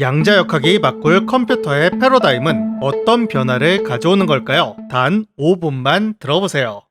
양자 역학이 바꿀 컴퓨터의 패러다임은 어떤 변화를 가져오는 걸까요? 단 5분만 들어보세요.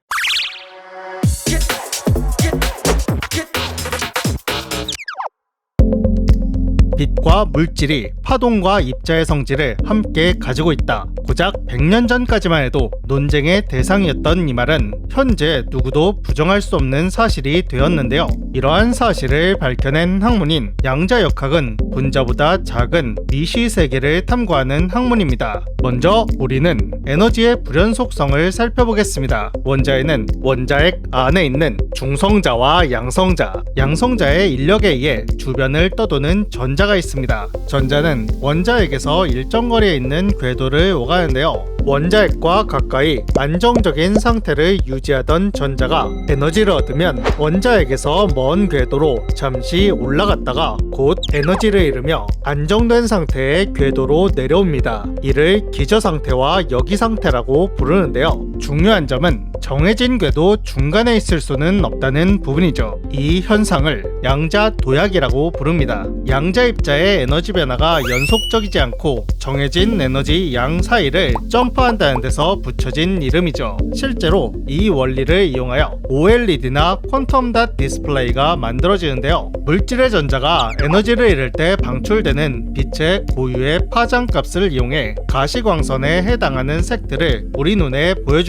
빛과 물질이 파동과 입자의 성질을 함께 가지고 있다. 고작 100년 전까지만 해도 논쟁의 대상이었던 이 말은 현재 누구도 부정할 수 없는 사실이 되었는데요. 이러한 사실을 밝혀낸 학문인 양자역학은 분자보다 작은 미시 세계를 탐구하는 학문입니다. 먼저 우리는 에너지의 불연 속성을 살펴보겠습니다. 원자에는 원자핵 안에 있는 중성자와 양성자, 양성자의 인력에 의해 주변을 떠도는 전자가 있습니다. 전자는 원자핵에서 일정 거리에 있는 궤도를 오가는데요. 원자핵과 가까이 안정적인 상태를 유지하던 전자가 에너지를 얻으면 원자핵에서 먼 궤도로 잠시 올라갔다가 곧 에너지를 잃으며 안정된 상태의 궤도로 내려옵니다. 이를 기저 상태와 여기 상태라고 부르는데요. 중요한 점은 정해진 궤도 중간에 있을 수는 없다는 부분이죠. 이 현상을 양자 도약이라고 부릅니다. 양자 입자의 에너지 변화가 연속적이지 않고 정해진 에너지 양 사이를 점프한다는 데서 붙여진 이름이죠. 실제로 이 원리를 이용하여 OLED나 퀀텀 닷 디스플레이가 만들어지는데요. 물질의 전자가 에너지를 잃을 때 방출되는 빛의 고유의 파장값을 이용해 가시광선에 해당하는 색들을 우리 눈에 보여줍니다.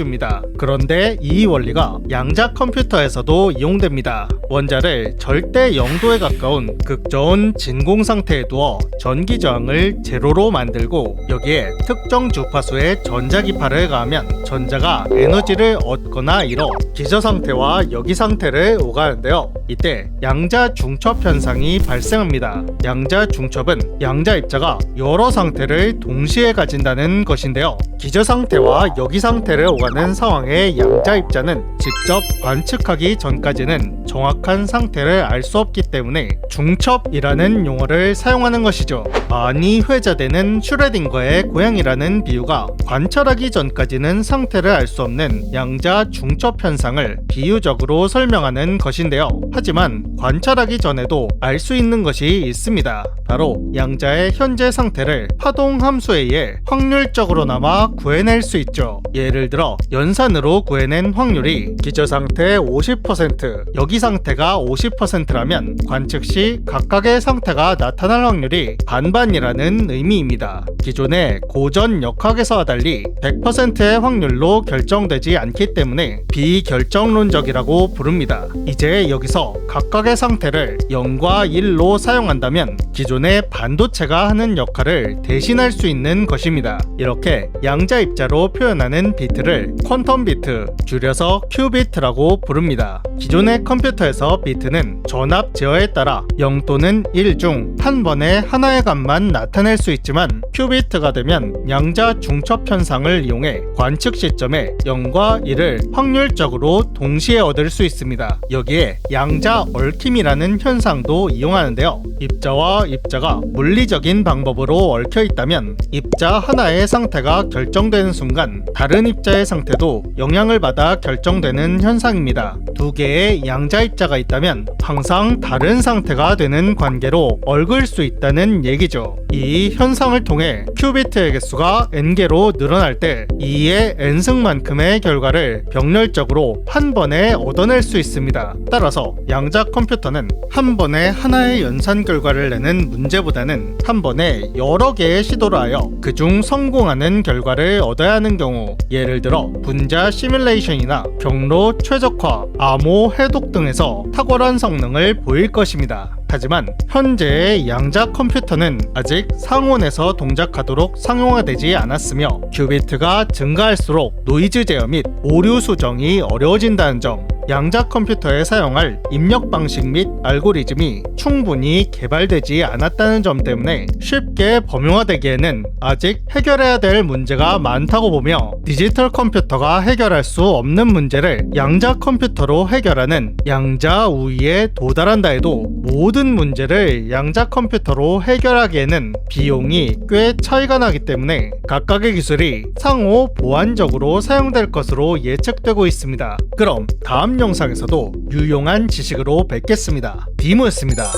그런데 이 원리가 양자 컴퓨터에서도 이용됩니다. 원자를 절대 0도에 가까운 극저온 진공 상태에 두어 전기 저항을 제로로 만들고 여기에 특정 주파수의 전자기파를 가하면 전자가 에너지를 얻거나 잃어 기저 상태와 여기 상태를 오가는데요. 이때 양자 중첩 현상이 발생합니다. 양자 중첩은 양자 입자가 여러 상태를 동시에 가진다는 것인데요. 기저 상태와 여기 상태를 오가는 상황의 양자 입자는 직접 관측하기 전까지는 정확한 상태를 알 수 없기 때문에 중첩이라는 용어를 사용하는 것이죠. 많이 회자되는 슈레딩거의 고양이라는 비유가 관찰하기 전까지는 상 태를 알 수 없는 양자 중첩 현상을 비유적으로 설명하는 것인데요. 하지만 관찰하기 전에도 알 수 있는 것이 있습니다. 바로 양자의 현재 상태를 파동 함수에 의해 확률적으로나마 구해낼 수 있죠. 예를 들어 연산으로 구해낸 확률이 기저 상태 50%, 여기 상태가 50%라면 관측 시 각각의 상태가 나타날 확률이 반반이라는 의미입니다. 기존의 고전 역학에서와 달리 100%의 확률 로 결정되지 않기 때문에 비결정론적이라고 부릅니다. 이제 여기서 각각의 상태를 0과 1로 사용한다면 기존의 반도체가 하는 역할을 대신할 수 있는 것입니다. 이렇게 양자 입자로 표현하는 비트를 퀀텀 비트, 줄여서 큐비트라고 부릅니다. 기존의 컴퓨터에서 비트는 전압 제어에 따라 0 또는 1 중 한 번에 하나의 값만 나타낼 수 있지만 큐비트가 되면 양자 중첩 현상을 이용해 관측 시점에 0과 1을 확률적으로 동시에 얻을 수 있습니다. 여기에 양자 얽힘이라는 현상도 이용하는데요. 입자와 입자가 물리적인 방법으로 얽혀 있다면 입자 하나의 상태가 결정되는 순간 다른 입자의 상태도 영향을 받아 결정되는 현상입니다. 두 개의 양자 입자가 있다면 항상 다른 상태가 되는 관계로 얽을 수 있다는 얘기죠. 이 현상을 통해 큐비트의 개수가 n개로 늘어날 때 2의 n승만큼의 결과를 병렬적으로 한 번에 얻어낼 수 있습니다. 따라서 양자 컴퓨터는 한 번에 하나의 연산 결과를 내는 문제보다는 한 번에 여러 개의 시도를 하여 그중 성공하는 결과를 얻어야 하는 경우 예를 들어 분자 시뮬레이션이나 경로 최적화, 암호 해독 등에서 탁월한 성능을 보일 것입니다. 하지만 현재의 양자 컴퓨터는 아직 상온에서 동작하도록 상용화되지 않았으며 큐비트가 증가할수록 노이즈 제어 및 오류 수정이 어려워진다는 점 양자 컴퓨터에 사용할 입력 방식 및 알고리즘이 충분히 개발되지 않았다는 점 때문에 쉽게 범용화되기에는 아직 해결해야 될 문제가 많다고 보며 디지털 컴퓨터가 해결할 수 없는 문제를 양자 컴퓨터로 해결하는 양자 우위에 도달한다 해도 모든 문제를 양자 컴퓨터로 해결하기에는 비용이 꽤 차이가 나기 때문에 각각의 기술이 상호 보완적으로 사용될 것으로 예측되고 있습니다. 그럼 다음 영상에서도 유용한 지식으로 뵙겠습니다. 디모였습니다.